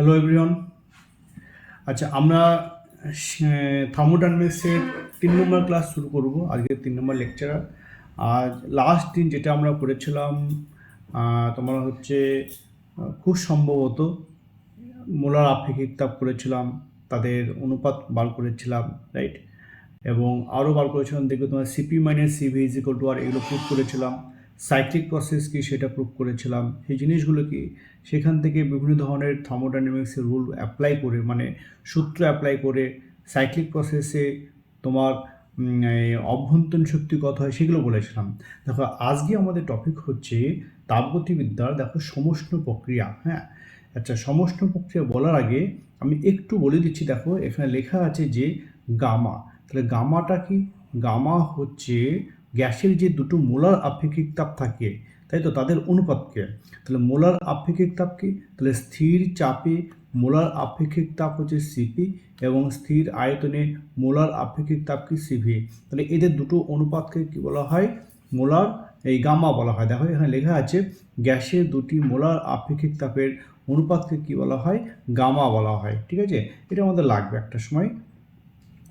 Hello everyone আচ্ছা আমরা থার্মোডাইনামিক্সের তিন নম্বর ক্লাস শুরু করব আজকে তিন নম্বর লেকচার আর লাস্ট দিন যেটা আমরা আহ, তোমার হচ্ছে খুব সম্ভবত মোলার আপেক্ষিক তাপ করেছিলাম তাদের অনুপাত বার করেছিলাম রাইট এবং আরও বার করেছিলাম দেখবে তোমার CP minus CV is equal to আর এগুলো প্রুভ করেছিলাম। সাইক্লিক প্রসেস কি সেটা প্রুভ করেছিলাম। সেই জিনিসগুলো কি সেখান থেকে বিভিন্ন ধরনের থার্মোডাইনামিক্সের রুল অ্যাপ্লাই করে মানে সূত্র অ্যাপ্লাই করে সাইক্লিক প্রসেসে তোমার অভ্যন্তরীণ শক্তি কত হয় সেগুলো বলেছিলাম। দেখো, আজকে আমাদের টপিক হচ্ছে তাপগতিবিদ্যার, দেখো, সমষ্ণ প্রক্রিয়া হ্যাঁ? আচ্ছা সমষ্ণ প্রক্রিয়া বলার আগে আমি একটু বলে দিচ্ছি, দেখো, এখানে লেখা আছে যে গামা। তাহলে গামাটা কি? গামা হচ্ছে গ্যাসের যে দুটো মোলার আপেক্ষিক তাপ থাকে, তাই তো? তাদের অনুপাতকে। তাহলে মোলার আপেক্ষিক তাপ কি? তাহলে স্থির চাপে মোলার আপেক্ষিক তাপ হচ্ছে সিপি এবং স্থির আয়তনে মোলার আপেক্ষিক তাপ কি সিভি তাহলে এদের দুটো অনুপাতকে কি বলা হয়? মোলার, এই গামা বলা হয়। দেখো এখানে লেখা আছে গ্যাসের দুটি মোলার আপেক্ষিক তাপের অনুপাতকে কি বলা হয়? গামা বলা হয়। ঠিক আছে? এটা আমাদের লাগবে একটা সময়।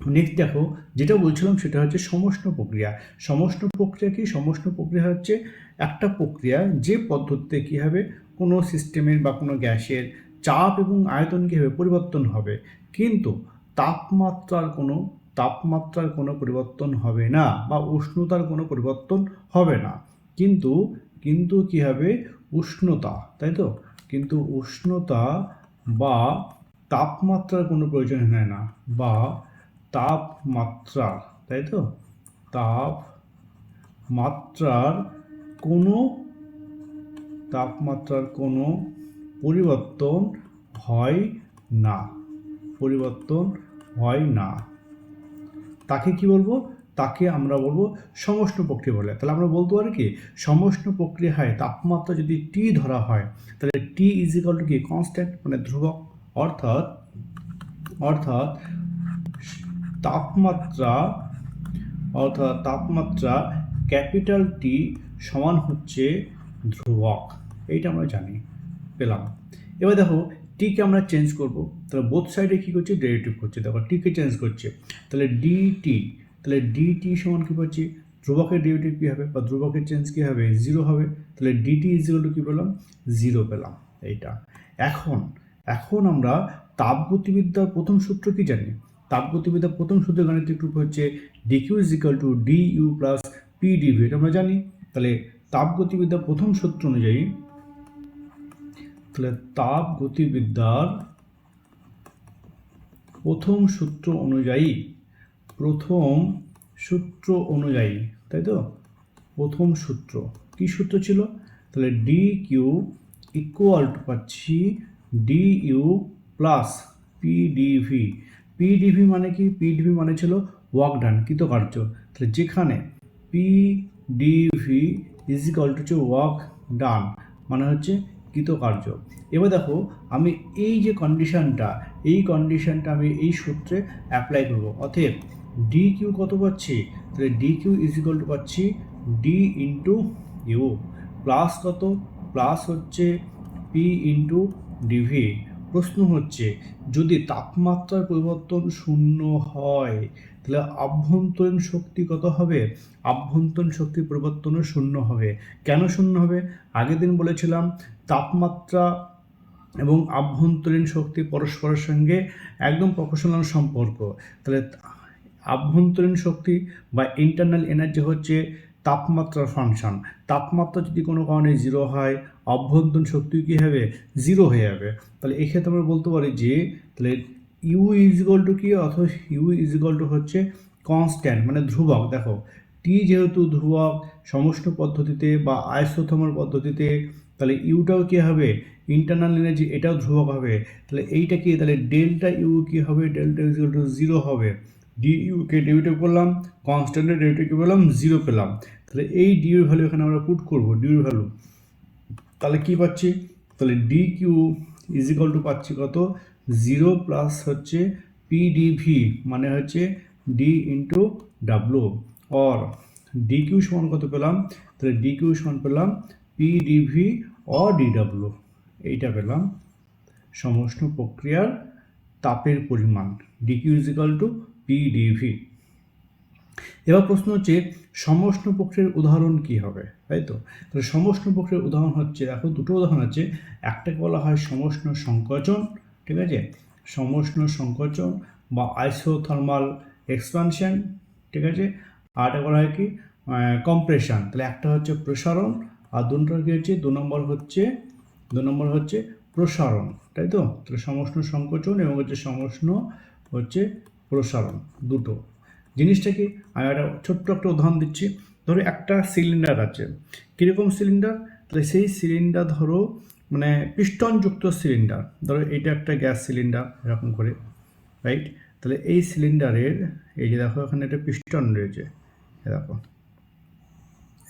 নেক্সট দেখো, যেটা বলছিলাম সেটা হচ্ছে সমষ্ণ প্রক্রিয়া। সমষ্ণ প্রক্রিয়া কি? সমষ্ণ প্রক্রিয়া হচ্ছে একটা প্রক্রিয়া যে পদ্ধতিতে কী হবে কোনো সিস্টেমের বা কোনো গ্যাসের চাপ এবং আয়তন কীভাবে পরিবর্তন হবে। কিন্তু তাপমাত্রার কোনো তাপমাত্রার কোনো পরিবর্তন হবে না বা উষ্ণতার কোনো পরিবর্তন হবে না। কিন্তু কিন্তু কী হবে উষ্ণতা, তাই তো? কিন্তু উষ্ণতা বা তাপমাত্রার কোনো প্রয়োজন হয় না বা তাপমাত্রার তাই তো? তাপমাত্রার কোনো তাপমাত্রার কোনো পরিবর্তন হয় না। পরিবর্তন হয় না। তাকে কি বলব? তাকে আমরা বলব সমষ্ণ প্রক্রিয়া বলে। তাহলে আমরা বলতে পারি কি? সমষ্ণ প্রক্রিয়া হয় তাপমাত্রা যদি টি ধরা হয়, তাহলে টি ইজ টু কি? কনস্ট্যান্ট মানে ধ্রুবক। অর্থাৎ অর্থাৎ তাপমাত্রা, অর্থাৎ তাপমাত্রা ক্যাপিটাল টি সমান হচ্ছে ধ্রুবক। এইটা আমরা জানি, পেলাম। এবার দেখো টিকে আমরা চেঞ্জ করব। তাহলে বোথ সাইডে কী করছে? ডেরিভেটিভ করছে। দেখো টিকে চেঞ্জ করছে। তাহলে ডিটি তাহলে ডিটি সমান কী পাচ্ছি? ধ্রুবকের ডেরিভেটিভ কী হবে? বা ধ্রুবকের চেঞ্জ কী হবে? জিরো হবে। তাহলে ডিটি ইজ ইকুয়াল টু কী পেলাম? জিরো পেলাম। এইটা। এখন এখন আমরা তাপগতিবিদ্যার প্রথম সূত্র কি জানি? তাপগতিবিদ্যার প্রথম সূত্র গাণিতিক রূপ হচ্ছে DQ is equal to D U plus P DV এটা আমরা জানি। তাহলে তাপগতিবিদ্যার প্রথম সূত্র অনুযায়ী, তাহলে তাপ গতিবিদ্যার প্রথম সূত্র অনুযায়ী, প্রথম সূত্র অনুযায়ী, তাই তো? প্রথম সূত্র। কি সূত্র ছিল? তাহলে ডি কিউ ইকুয়াল টু পাচ্ছি D U plus PDV PDV মানে কি? পিডিভি মানে ছিল ওয়ার্ক ডান কৃতকার্য। তাহলে যেখানে পিডিভি ইজ ইকাল টু হচ্ছে ওয়ার্ক ডান মানে হচ্ছে কৃতকার্য। এবার দেখো, আমি এই যে কন্ডিশনটা এই কন্ডিশনটা আমি এই সূত্রে অ্যাপ্লাই করব। অতএব ডি কিউ কত পাচ্ছি? তাহলে D Q is equal to পাচ্ছি ডি ইন্টু ইউ প্লাস কত? প্লাস হচ্ছে পি ইন্টু ডিভি প্রশ্ন হচ্ছে, যদি তাপমাত্রার পরিবর্তন শূন্য হয়, তাহলে আভ্যন্তরীণ শক্তি কত হবে? আভ্যন্তরীণ শক্তির পরিবর্তনও শূন্য হবে। কেন শূন্য হবে? আগের দিন বলেছিলাম, তাপমাত্রা এবং আভ্যন্তরীণ শক্তি পরস্পরের সঙ্গে একদম প্রফেশনাল সম্পর্ক। তাহলে আভ্যন্তরীণ শক্তি বা ইন্টারনাল এনার্জি হচ্ছে তাপমাত্রার ফাংশন। তাপমাত্রা যদি কোনো কারণে জিরো হয়, অভ্যন্তরীণ শক্তি কী হবে? জিরো হয়ে যাবে। তাহলে এক্ষেত্রে আমরা বলতে পারি যে, তাহলে ইউ ইজিকল টু কি? অথবা ইউ ইজিকল টু হচ্ছে কনস্ট্যান্ট মানে ধ্রুবক। দেখো টি যেহেতু ধ্রুবক সমষ্ণ পদ্ধতিতে বা আয়সোথমার পদ্ধতিতে, তাহলে ইউটাও কী হবে? ইন্টারনাল এনার্জি এটাও ধ্রুবক হবে। তাহলে এইটা কি? তাহলে ডেল্টা ইউ কী হবে? Delta is equal to zero হবে। ডি ইউকে ডেবিটে করলাম কনস্ট্যান্টের ডেবিটে পেলাম জিরো পেলাম। তাহলে এই ডি ইউর ভ্যালু এখানে আমরা পুট করব ডি ইউর ভ্যালু তাহলে কী পাচ্ছি? তাহলে ডি কিউ ইজিকাল টু পাচ্ছি কত? জিরো প্লাস হচ্ছে পিডিভি মানে হচ্ছে D into W or D Q সমান কত পেলাম? তাহলে ডি কিউ সমান পেলাম পিডিভি অর ডিডাব্লু এইটা পেলাম। সমষ্ণ প্রক্রিয়ার তাপের পরিমাণ। ডিকিউ ইজিক্যাল টু পিডিভি এবার প্রশ্ন হচ্ছে সমষ্ণ প্রক্রিয়ার উদাহরণ কি হবে? তাই তো? তাহলে সমষ্ণ প্রক্রিয়ার উদাহরণ হচ্ছে, দেখো দুটো উদাহরণ আছে। একটাকে বলা হয় সমষ্ণ সংকোচন, ঠিক আছে? সমষ্ণ সংকোচন বা আইসোথার্মাল এক্সপানশন ঠিক আছে? আর একটা বলা হয় কি? কম্প্রেশন তাহলে একটা হচ্ছে প্রসারণ, আর দু কী হচ্ছে? দু নম্বর হচ্ছে, দু নম্বর হচ্ছে প্রসারণ, তাই তো? তাহলে সমষ্ণ সংকোচন এবং হচ্ছে সমষ্ণ হচ্ছে প্রসারণ, দুটো। জিনিসটা কি আমি একটা ছোট্ট একটা উদাহরণ দিচ্ছি। ধরো একটা সিলিন্ডার আছে। কীরকম সিলিন্ডার? তাহলে সেই সিলিন্ডার ধরো মানে পিস্টনযুক্ত সিলিন্ডার। ধরো এটা একটা গ্যাস সিলিন্ডার, এরকম করে রাইট তাহলে এই সিলিন্ডারের, এই যে দেখো এখানে একটা পিস্টন রয়েছে দেখো।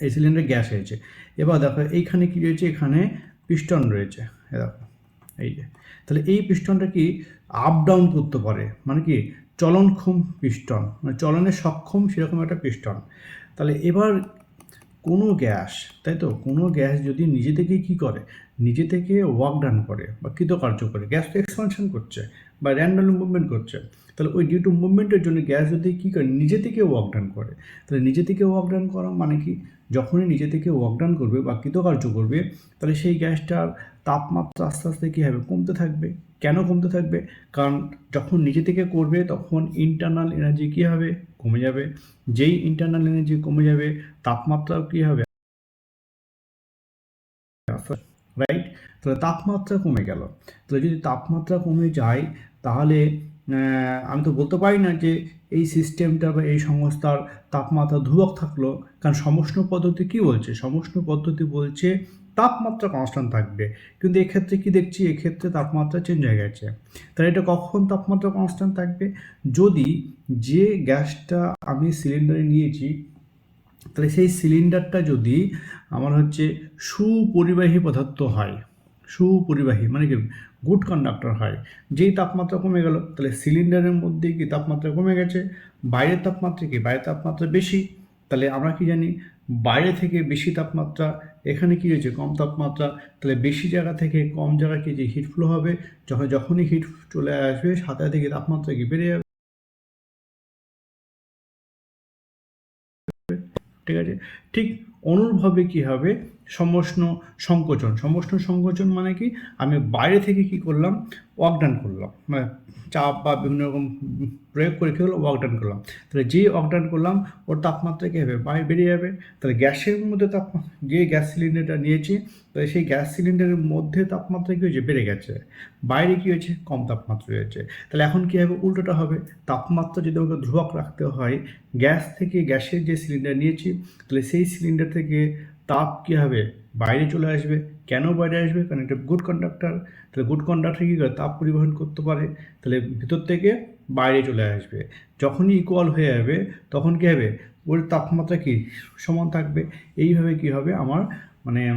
এই সিলিন্ডারে গ্যাস হয়েছে। এবার দেখো এইখানে কি রয়েছে? এখানে পিস্টন রয়েছে দেখো, এই যে। তাহলে এই পিস্টনটা কি আপ ডাউন করতে পারে? মানে কি চলনক্ষম পিস্টন মানে চলনে সক্ষম সেরকম একটা পিস্টন তাহলে এবার কোনো গ্যাস, তাই তো? কোনো গ্যাস যদি নিজে থেকে কি করে? নিজে থেকে ওয়ার্ক ডান করে বা কৃতকার্য করে। গ্যাস তো এক্সপানশন করছে বা র্যান্ডাম মুভমেন্ট করছে। তাহলে ওই ডিউ টু মুভমেন্টের জন্য গ্যাস যদি কী করে? নিজে থেকে ওয়ার্ক ডান করে। তাহলে নিজে থেকে ওয়ার্ক ডান করা মানে কি? যখনই নিজে থেকে ওয়ার্ক ডান করবে বা কৃতকার্য করবে, তাহলে সেই গ্যাসটার তাপমাত্রা আস্তে আস্তে কী হবে? কমতে থাকবে। কেন কমতে থাকবে? কারণ যখন নিজে থেকে করবে, তখন ইন্টারনাল এনার্জি কী হবে? কমে যাবে। যেই ইন্টারনাল এনার্জি কমে যাবে তাপমাত্রাও কী হবে? রাইট তাহলে তাপমাত্রা কমে গেল। তাহলে যদি তাপমাত্রা কমে যায়, তাহলে আমি তো বলতে পারি না যে এই সিস্টেমটা বা এই সংস্থার তাপমাত্রা ধ্রুবক থাকল। কারণ সমষ্ণ পদ্ধতি কী বলছে? সমষ্ণ পদ্ধতি বলছে তাপমাত্রা কনস্ট্যান্ট থাকবে। কিন্তু এক্ষেত্রে কি দেখছি? এক্ষেত্রে তাপমাত্রা চেঞ্জ হয়ে গেছে। তাহলে এটা কখন তাপমাত্রা কনস্ট্যান্ট থাকবে? যদি যে গ্যাসটা আমি সিলিন্ডারে নিয়েছি, তাহলে সেই সিলিন্ডারটা যদি আমার হচ্ছে সুপরিবাহী পদার্থ হয়, সুপরিবাহী মানে কি? গুড কন্ডাক্টর হয়, যেই তাপমাত্রা কমে গেল, তাহলে সিলিন্ডারের মধ্যে কি তাপমাত্রা কমে গেছে? বাইরের তাপমাত্রা কি? বাইরের তাপমাত্রা বেশি। তাহলে আমরা কি জানি? বাইরে থেকে বেশি তাপমাত্রা এখানে কি হয়েছে? কম তাপমাত্রা, তাহলে বেশি জায়গা থেকে কম জায়গায় কি যে হিট ফ্লো হবে? যখন, যখনই হিট চলে আসবে, সাথে থেকে তাপমাত্রা কি বেড়ে যাবে? ঠিক আছে? ঠিক অনুরূপভাবে কী হবে? সমষ্ণ সংকোচন। সমষ্ণ সংকোচন মানে কি? আমি বাইরে থেকে কি করলাম? ওয়াকডাউন করলাম। মানে চাপ বা বিভিন্ন রকম প্রয়োগ করে কী হলো? ওয়াকডাউন করলাম। তাহলে যেই ওয়াকডাউন করলাম, ওর তাপমাত্রা কী হবে? বাইরে বেড়ে যাবে। তাহলে গ্যাসের মধ্যে তাপমাত্রা যে গ্যাস সিলিন্ডারটা নিয়েছি, তাহলে সেই গ্যাস সিলিন্ডারের মধ্যে তাপমাত্রা কী হয়েছে? বেড়ে গেছে। বাইরে কী হয়েছে? কম তাপমাত্রা হয়েছে তাহলে এখন কী হবে? উল্টোটা হবে। তাপমাত্রা যদি আমাকে ধ্রুবক রাখতে হয়, গ্যাস থেকে গ্যাসের যে সিলিন্ডার নিয়েছি, তাহলে সেই সিলিন্ডার থেকে তাপ কী হবে? বাইরে চলে আসবে। কেন বাইরে আসবে? কারণ এটা গুড কন্ডাক্টার তাহলে গুড কন্ডাক্টার কী করে? তাপ পরিবহন করতে পারে। তাহলে ভিতর থেকে বাইরে চলে আসবে। যখনই ইকুয়াল হয়ে যাবে, তখন কী হবে? ওর তাপমাত্রা কি? সমান থাকবে। এইভাবে কি হবে? আমার মানে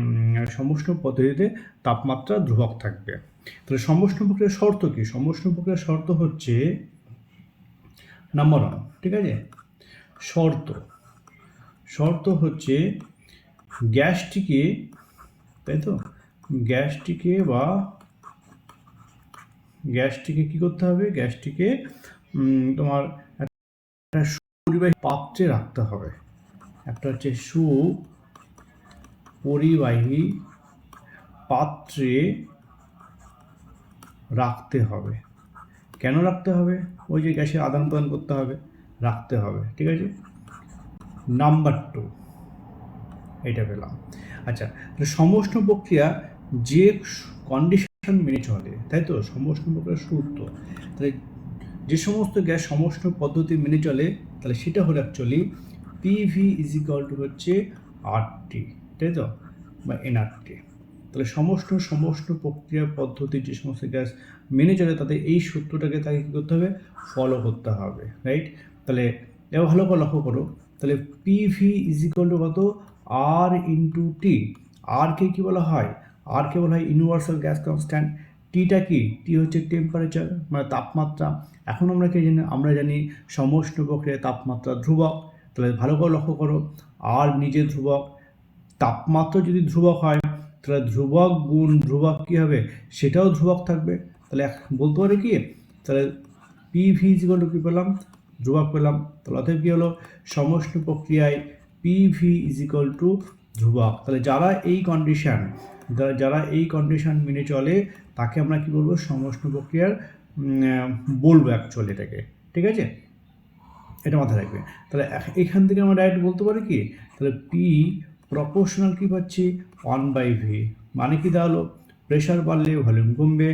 সমষ্ণ পদ্ধতিতে তাপমাত্রা ধ্রুবক থাকবে। তাহলে সমষ্ণ প্রক্রিয়ার শর্ত কি? সমষ্ণ প্রক্রিয়ার শর্ত হচ্ছে নাম্বার ওয়ান ঠিক আছে? শর্ত। শর্ত হচ্ছে গ্যাসটিকে, তাই তো? গ্যাসটিকে বা গ্যাসটিকে কি করতে হবে? গ্যাসটিকে তোমার একটা সুপরিবাহী পাত্রে রাখতে হবে। একটা হচ্ছে সু পরিবাহী পাত্রে রাখতে হবে। কেন রাখতে হবে? ওই যে গ্যাসের আদান প্রদান করতে হবে, রাখতে হবে, ঠিক আছে? Number two. এটা পেলাম। আচ্ছা সমষ্ণ প্রক্রিয়া যে কন্ডিশন মেনে চলে, তাই তো? সমষ্ণ প্রক্রিয়া সূত্র। তাহলে যে সমস্ত গ্যাস সমষ্ণ পদ্ধতি মেনে চলে, তাহলে সেটা হলো actually PV is equal to হচ্ছে আরটি তাই তো? বা এনআরটি তাহলে সমষ্ণ সমষ্ণ প্রক্রিয়া পদ্ধতি যে সমস্ত গ্যাস মেনে চলে তাদের এই সূত্রটাকে তাকে কী করতে হবে? ফলো করতে হবে রাইট তাহলে এবার ভালো করে লক্ষ্য করো। তাহলে পিভি ইজ ইকাল টু কত? আর ইন্টু টি আরকে কী বলা হয়? আরকে বলা হয় ইউনিভার্সাল গ্যাস কনস্ট্যান্ট টিটা কি? টি হচ্ছে টেম্পারেচার মানে তাপমাত্রা। এখন আমরা কি জানি? আমরা জানি সমষ্ণ প্রক্রিয়ায় তাপমাত্রা ধ্রুবক। তাহলে ভালো করে লক্ষ্য করো। আর নিজে ধ্রুবক। তাপমাত্রা যদি ধ্রুবক হয়, তাহলে ধ্রুবক গুণ ধ্রুবক কী হবে? সেটাও ধ্রুবক থাকবে। তাহলে বলতে পারে কি? তাহলে পি ভি টু কী পেলাম? ধ্রুবক পেলাম। তাহলে অতএব কী হলো? সমষ্ণ প্রক্রিয়ায় পি ভি ইজিকল টু ধ্রুবক। তাহলে যারা এই কন্ডিশন যারা এই কন্ডিশন মেনে চলে, তাকে আমরা কি বলব? সমষ্ণ প্রক্রিয়ার বলব অ্যাকচুয়ালি এটাকে। ঠিক আছে? এটা মাথায় রাখবে। তাহলে এখান থেকে আমরা ডাইরেক্ট বলতে পারি কি? তাহলে পি প্রপোর্শনাল কি পাচ্ছি? ওয়ান বাই ভি মানে কি দাঁড়াল? প্রেশার বাড়লে ভলিউম কমবে,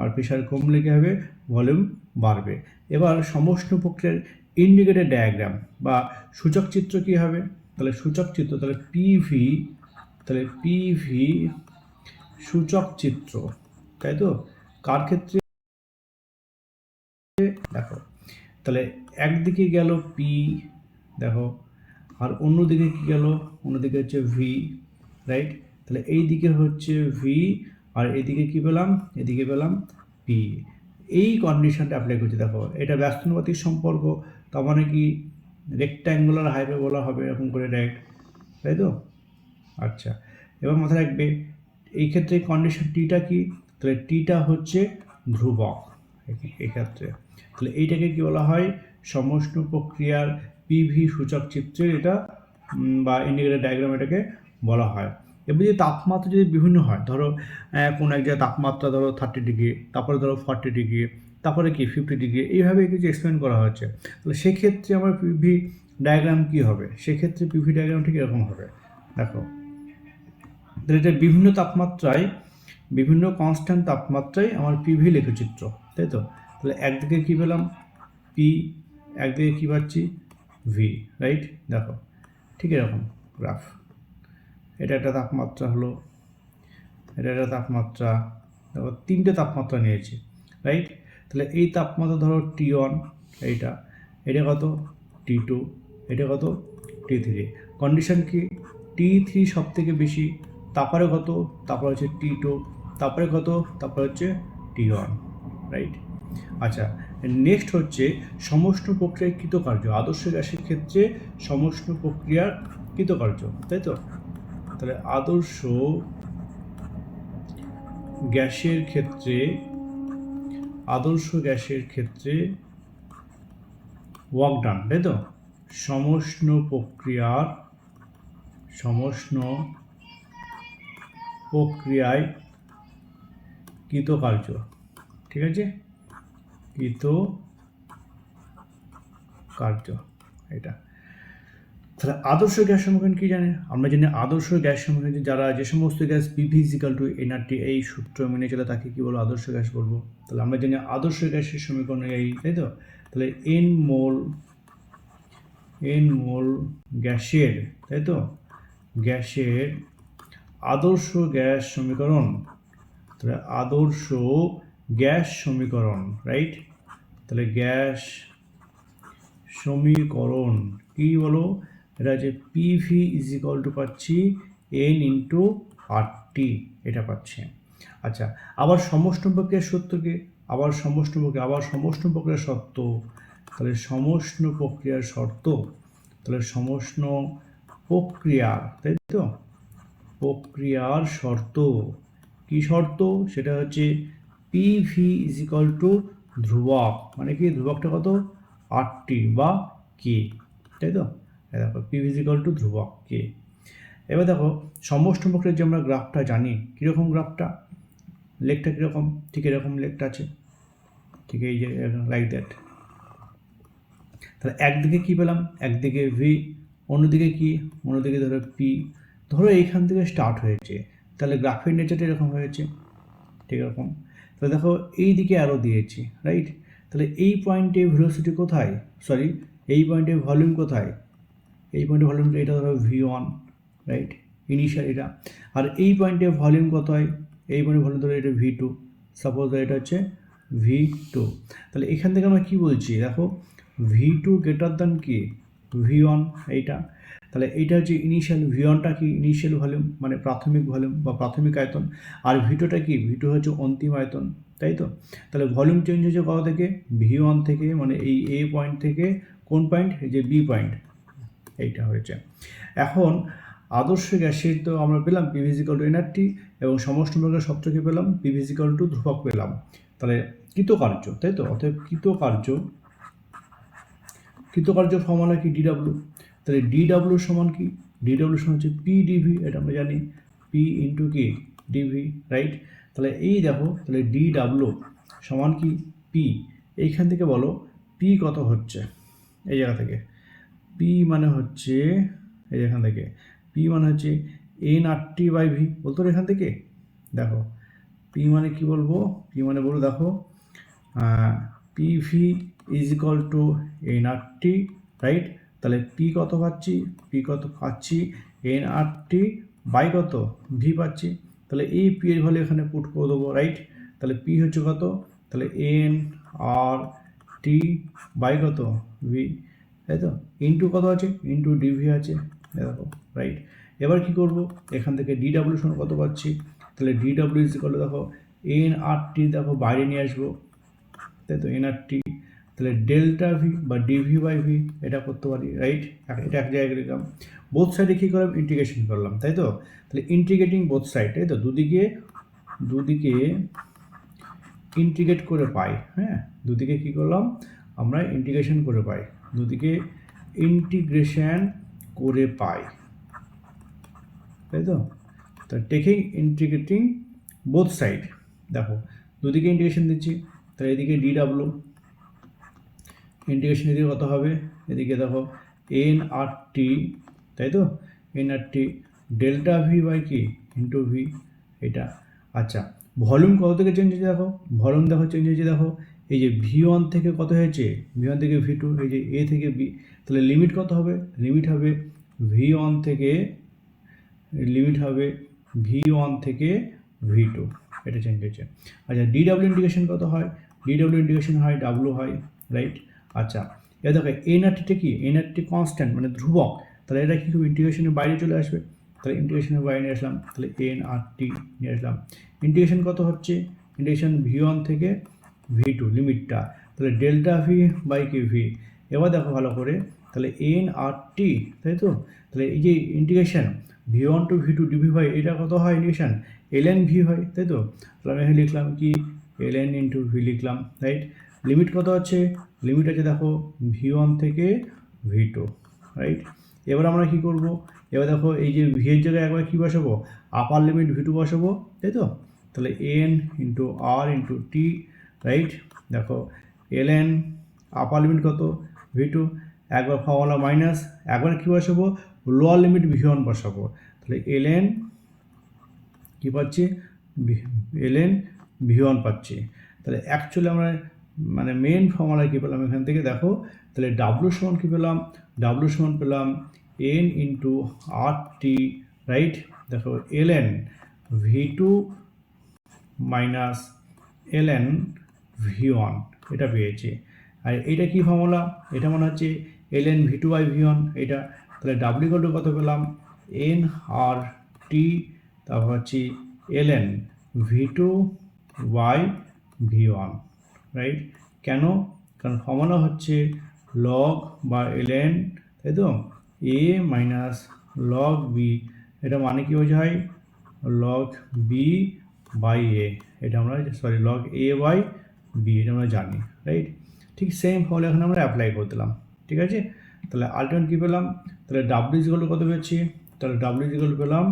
আর প্রেশার কমলে কী হবে? ভলিউম বাড়বে। এবার সমষ্ণ প্রক্রিয়ার ইন্ডিকেটেড ডায়াগ্রাম বা সূচক চিত্র কী হবে? তাহলে সূচক চিত্র, তাহলে পিভি তাহলে পিভি সূচক চিত্র, তাই তো? কার ক্ষেত্রে? দেখো, তাহলে একদিকে গেল পি দেখো, আর অন্যদিকে কি গেল? অন্যদিকে হচ্ছে ভি রাইট তাহলে এই দিকে হচ্ছে ভি আর এদিকে কি পেলাম? এদিকে পেলাম পি এই কন্ডিশনটা অ্যাপ্লাই করছি। দেখো, এটা ব্যস্তানুপাতিক সম্পর্ক, তার মানে কি রেক্ট্যাঙ্গুলার হাইওয়ে বলা হবে এরকম করে ডাইরেক্ট তাই তো? আচ্ছা এবার মাথায় রাখবে, এই ক্ষেত্রে কন্ডিশন টিটা কি? তাহলে টিটা হচ্ছে ধ্রুবক এই তাহলে এইটাকে কি বলা হয়? সমষ্ণ প্রক্রিয়ার পিভি সূচক চিত্রের এটা বা ইন্ডিকেটার ডায়াগ্রাম এটাকে বলা হয়। এবার যদি তাপমাত্রা যদি বিভিন্ন হয়, ধরো কোনো এক জায়গায় তাপমাত্রা ধরো থার্টি ডিগ্রি তারপরে ধরো ফর্টি ডিগ্রি তারপরে কি ফিফটি ডিগ্রি এইভাবে কিছু এক্সপ্লেন করা হচ্ছে তাহলে সেক্ষেত্রে আমার পিভি ডায়াগ্রাম কী হবে? সেক্ষেত্রে পিভি ডায়াগ্রাম ঠিক এরকম হবে। দেখো, তাহলে এটা বিভিন্ন তাপমাত্রায়, বিভিন্ন কনস্ট্যান্ট তাপমাত্রায় আমার পিভি লেখচিত্র, তাই তো? তাহলে একদিকে কী পেলাম? পি একদিকে কী পাচ্ছি? ভি রাইট দেখো, ঠিক এরকম গ্রাফ এটা একটা তাপমাত্রা হলো, এটা একটা তাপমাত্রা দেখো তিনটে তাপমাত্রা নিয়েছে রাইট তাহলে এই তাপমাত্রা ধরো টি ওয়ান এইটা, এটা কত? টি টু এটা কত? টি থ্রি কন্ডিশন কি? টি থ্রি সব থেকে বেশি, তারপরে কত? তারপরে হচ্ছে টি টু তারপরে কত? তারপরে হচ্ছে টি ওয়ান রাইট আচ্ছা নেক্সট হচ্ছে সমষ্ণ প্রক্রিয়ায় কৃতকার্য, আদর্শ গ্যাসের ক্ষেত্রে সমষ্ণ প্রক্রিয়ার কৃতকার্য, তাই তো? তাহলে আদর্শ গ্যাসের ক্ষেত্রে, আদর্শ গ্যাসের ক্ষেত্রে ওয়ার্ক ডান তাই তো? সমষ্ণ প্রক্রিয়ার, সমষ্ণ প্রক্রিয়ায় কৃতকার্য, ঠিক আছে? কৃত কার্য এটা। তাহলে আদর্শ গ্যাস সমীকরণ কি জানে আমরা জানি আদর্শ গ্যাস সমীকরণ যারা যে সমস্ত গ্যাস পিভিজিক্যাল টু এনআরটি এই সূত্র মেনে চলে তাকে কী বলব? আদর্শ গ্যাস বলব। তাহলে আমরা জানি আদর্শ গ্যাসের সমীকরণ এই, তাই তো? তাহলে এন মোল এন মোল গ্যাসের, তাই তো? গ্যাসের আদর্শ গ্যাস সমীকরণ, তাহলে আদর্শ গ্যাস সমীকরণ রাইট তাহলে গ্যাস সমীকরণ কি বলো? এটা হচ্ছে পিভি ইজ ইকাল টু পাচ্ছি এন ইন্টু আর টি এটা পাচ্ছি। আচ্ছা আবার সমষ্ণ প্রক্রিয়ার সত্য কি আবার সমষ্ণ প্রক্রিয়া আবার সমষ্ণ প্রক্রিয়ার সত্য তাহলে সমষ্ণ প্রক্রিয়ার শর্ত, তাহলে সমষ্ণ প্রক্রিয়ার, তাই তো? প্রক্রিয়ার শর্ত। কি শর্ত? সেটা হচ্ছে P V is equal to ধ্রুবক। মানে কি? ধ্রুবকটা কত? আটটি বা কে তাই তো? দেখো পি ইকাল টু ধ্রুবক কে এবার দেখো প্রক্রিয়ার যে আমরা গ্রাফটা জানি, কীরকম গ্রাফটা? লেকটা কীরকম? ঠিক এরকম লেকটা আছে। ঠিক এই যে লাইক দ্যাট তাহলে একদিকে কি পেলাম? একদিকে ভি অন্যদিকে কি? অন্যদিকে ধরো পি ধরো এইখান থেকে স্টার্ট হয়েছে। তাহলে গ্রাফের নেচারটা এরকম হয়েছে। ঠিক এরকম। তাহলে দেখো এই দিকে আরও দিয়েছি রাইট তাহলে এই পয়েন্টে ভেলোসিটি কোথায়? সরি এই পয়েন্টে ভলিউম কোথায়? এই পয়েন্টে ভলিউম এটা ধরো ভি ওয়ান রাইট ইনিশিয়াল এটা। আর এই পয়েন্টে ভলিউম কত হয়? এই পয়েন্টে ভলিউম ধরো এটা ভি টু সাপোজ এটা হচ্ছে ভি টু তাহলে এখান থেকে আমরা কী বলছি? দেখো ভি টু গ্রেটার দ্যান কি? ভি ওয়ান এইটা। তাহলে এইটা হচ্ছে ইনিশিয়াল ভি ওয়ানটা কি? ইনিশিয়াল ভলিউম মানে প্রাথমিক ভলিউম বা প্রাথমিক আয়তন। আর ভি টুটা কি? ভি টু হচ্ছে অন্তিম আয়তন, তাই তো? তাহলে ভলিউম চেঞ্জ হচ্ছে কত থেকে? ভি ওয়ান থেকে মানে এই এ পয়েন্ট থেকে কোন পয়েন্ট যে বি পয়েন্ট এইটা হয়েছে। এখন আদর্শ গ্যাসের তো আমরা পেলাম পিভিজিক্যাল টু এনআরটি এবং সমষ্টি বর্গের সূত্র কি পেলাম পি ফিজিক্যাল টু ধ্রুবক পেলাম। তাহলে কৃতকার্য, তাই তো? অতএব কৃতকার্য কৃতকার্য ফর্মুলা কি ডিডাব্লিউ তাহলে ডিডাব্লিউ সমান কি? ডিডাব্লিউ সমান হচ্ছে পি ডিভি এটা আমরা জানি। পি ইন্টু কি ডিভি রাইট তাহলে এই দেখো, তাহলে ডিডাব্লিউ সমান কি? পি এইখান থেকে বলো পি কত হচ্ছে? এই জায়গা থেকে। পি মানে হচ্ছে, এই এখান থেকে পি মানে হচ্ছে N R T by V বলতো এখান থেকে? দেখো পি মানে কি বলব? পি মানে বলো দেখো P V is equal to N R T right তাহলে পি কত পাচ্ছি? পি কত পাচ্ছি? এন আর টি বাই কত? ভি পাচ্ছি। তাহলে এই পি এর ভ্যালু এখানে পুট করে দেবো রাইট তাহলে পি হচ্ছে কত? তাহলে এন আর টি বাই কত? ভি তাই তো? ইন্টু কত আছে? ইন্টু ডিভি আছে। দেখো রাইট এবার কি করব? এখান থেকে ডিডাব্লিউ সমান কত পাচ্ছি? তাহলে ডিডাব্লিউ ইজ করলে দেখো এন আর টি দেখো বাইরে নিয়ে আসব। তাই তো এন আর টি তাহলে ডেল্টা ভি বা ডিভি বাই ভি এটা করতে পারি রাইট এটা এক জায়গায় লিখলাম বোথ সাইডে কী করলাম? ইন্টিগ্রেশন করলাম, তাই তো? তাহলে ইন্টিগ্রেটিং বোথ সাইড তাই তো? দুদিকে দুদিকে ইন্টিগ্রেট করে পাই হ্যাঁ? দুদিকে কী করলাম? আমরা ইন্টিগ্রেশন করে পাই। দুদিকে ইন্টিগ্রেশন করে পাই। তাই তো তো টেকিং ইন্টিগ্রেটিং বোথ সাইড দেখো, দুদিকে ইন্টিগ্রেশন দিচ্ছি, তাহলে এদিকে ডি ডাব্লু ইন্টিগ্রেশন এদিকে কত হবে? এদিকে দেখো এন আর টি তাই তো N R T delta V by কি ইন্টু ভি এটা। আচ্ছা ভলিউম কত থেকে চেঞ্জ হয়েছে দেখো? ভলিউম দেখো চেঞ্জ হয়েছে দেখো এই যে ভি ওয়ান থেকে কত হয়েছে? ভি ওয়ান থেকে ভি টু এই যে এ থেকে বি তাহলে লিমিট কত হবে? লিমিট হবে ভি ওয়ান থেকে লিমিট হবে ভি ওয়ান থেকে ভি টু এটা চেঞ্জ হয়েছে। আচ্ছা ডি ডাব্লিউ ইন্টিগ্রেশন কত হয়? ডি ডাব্লিউ ইন্টিগ্রেশন হয় ডাব্লু হয় রাইট আচ্ছা এবার দেখো এনআরটিটা কি? এনআরটি কনস্ট্যান্ট মানে ধ্রুবক। তাহলে এটা কি ইন্টিগ্রেশনের বাইরে চলে আসবে? তাহলে ইন্টিগ্রেশনের বাইরে নিয়ে আসলাম, তাহলে এন আর টি নিয়ে আসলাম। ইন্টিগ্রেশন কত হচ্ছে? ইন্টিগ্রেশন ভি ওয়ান থেকে ভি টু লিমিটটা তাহলে ডেল্টা ভি বাই কে ভি এবার দেখো ভালো করে, তাহলে এন আর টি তাই তো? তাহলে এই যে integration V one to V two DV by এটা কত হয় ইন্টিগ্রেশন এল এন ভি হয়, তাই তো? তাহলে আমি লিখলাম কি? এল এন ইন্টু ভি লিখলাম রাইট লিমিট কত আছে? লিমিট আছে দেখো ভি ওয়ান থেকে ভি টু রাইট এবার আমরা কি করব? এবার দেখো এই যে ভি এর জায়গায় একবার কী বসাবো? আপার লিমিট ভি টু বসাবো, তাই তো? তাহলে N into R into T right দেখো এল এন আপার লিমিট কত? ভি টু একবার ফর্মুলা মাইনাস একবার কী বসাবো? লোয়ার লিমিট ভি ওয়ান বসাবো। তাহলে এল এন কী পাচ্ছি? এল এন ভি ওয়ান পাচ্ছি। তাহলে অ্যাকচুয়ালি আমরা মানে মেন ফর্মুলা কী পেলাম এখান থেকে? দেখো, তাহলে ডাব্লু সমান কী পেলাম? ডাব্লু সমান পেলাম N into R T right দেখো L N V two minus L N V one এটা পেয়েছে আর এটা কি ফর্মুলা এটা মনে হচ্ছে L N V two by V one এটা তাহলে ডাব্লিউ কত কত পেলাম? এন আর টি তারপর হচ্ছে L N V two by V one right কেন? কারণ ফর্মুলা হচ্ছে লগ বা এল এন তাই তো? এ মাইনাস লগ বি এটা মানে কী বোঝায়? লগ বি বাই এ এটা আমরা sorry log A by B এটা আমরা জানি রাইট ঠিক সেম ফর্মুলা এখন আমরা অ্যাপ্লাই করে দিলাম, ঠিক আছে? তাহলে আলটিমেট কী পেলাম? তাহলে ডাব্লিউ ইজিকল কত পেয়েছি? তাহলে ডাব্লিউ ইজিকল পেলাম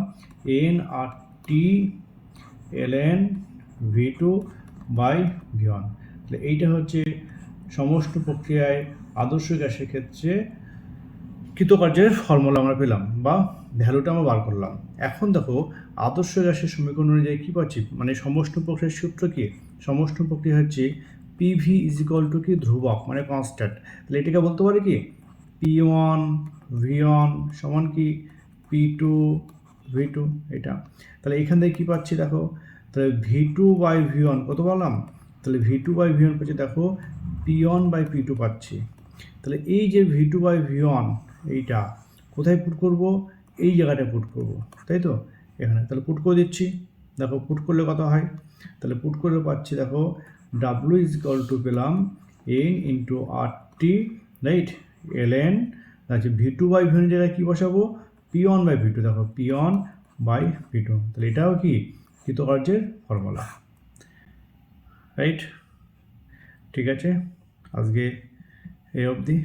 N R T L N V two by V one তাহলে এইটা হচ্ছে সমস্ত প্রক্রিয়ায় আদর্শ গ্যাসের ক্ষেত্রে কৃতকার্যের ফর্মুলা আমরা পেলাম বা ভ্যালুটা আমরা বার করলাম। এখন দেখো, আদর্শ গ্যাসের সমীকরণ অনুযায়ী কী পাচ্ছি? মানে সমস্ত প্রক্রিয়ার সূত্র কি? সমস্ত প্রক্রিয়া হচ্ছে পিভি ইজ ইকাল টু কি? ধ্রুবক মানে কনস্ট্যান্ট তাহলে এটাকে বলতে পারি কি? পি ওয়ান ভি ওয়ান সমান কি? পি টু ভি টু এটা। তাহলে এখান থেকে কী পাচ্ছি দেখো? তাহলে V two by V one কত বললাম তাহলে V two by V one পাচ্ছি, দেখো P one by P two পাচ্ছি। তাহলে এই যে V two by V one এইটা কোথায় পুট করব? এই জায়গাটায় পুট করব, তাই তো? এখানে। তাহলে পুট করে দিচ্ছি। দেখো পুট করলে কত হয়? তাহলে পুট করলে পাচ্ছি দেখো ডাব্লু ইজ ইকাল টু পেলাম N into R T right L N আচ্ছা V two by V one জায়গায় কী বসাবো? P one by V two দেখো P one by V two তাহলে এটাও কি? কৃতকার্যের ফর্মুলা। রাইট ঠিক আছে? আজকে এই অবধি।